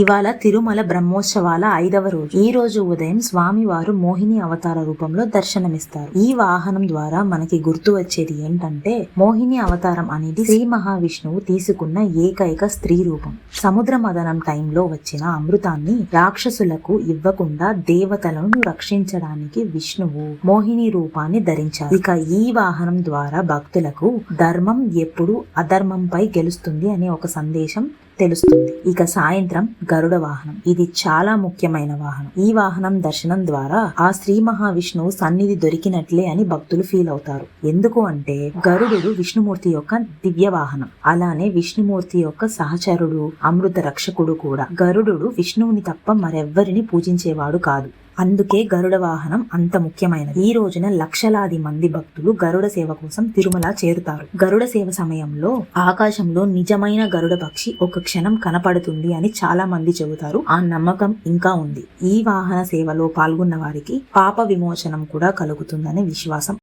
ఇవాళ తిరుమల బ్రహ్మోత్సవాల ఐదవ రోజు. ఈ రోజు ఉదయం స్వామివారు మోహిని అవతార రూపంలో దర్శనమిస్తారు. ఈ వాహనం ద్వారా మనకి గుర్తు వచ్చేది ఏంటంటే మోహిని అవతారం అనేది శ్రీ మహావిష్ణువు తీసుకున్న ఏకైక స్త్రీ రూపం. సముద్ర మదనం టైంలో వచ్చిన అమృతాన్ని రాక్షసులకు ఇవ్వకుండా దేవతలను రక్షించడానికి విష్ణువు మోహిని రూపాన్ని ధరించారు. ఇక ఈ వాహనం ద్వారా భక్తులకు ధర్మం ఎప్పుడు అధర్మంపై గెలుస్తుంది అనే ఒక సందేశం తెలుస్తుంది. ఇక సాయంత్రం గరుడ వాహనం. ఇది చాలా ముఖ్యమైన వాహనం. ఈ వాహనం దర్శనం ద్వారా ఆ శ్రీ మహావిష్ణువు సన్నిధి దొరికినట్లే అని భక్తులు ఫీల్ అవుతారు. ఎందుకు అంటే గరుడు విష్ణుమూర్తి యొక్క దివ్య వాహనం. అలానే విష్ణుమూర్తి యొక్క సహచరుడు అమృత రక్షకుడు కూడా. గరుడు విష్ణువుని తప్ప మరెవ్వరిని పూజించేవాడు కాదు. అందుకే గరుడ వాహనం అంత ముఖ్యమైనది. ఈ రోజున లక్షలాది మంది భక్తులు గరుడ సేవ కోసం తిరుమల చేరుతారు. గరుడ సేవ సమయంలో ఆకాశంలో నిజమైన గరుడ పక్షి ఒక క్షణం కనపడుతుంది అని చాలా మంది చెబుతారు. ఆ నమ్మకం ఇంకా ఉంది. ఈ వాహన సేవలో పాల్గొన్న వారికి పాప విమోచనం కూడా కలుగుతుందని విశ్వాసం.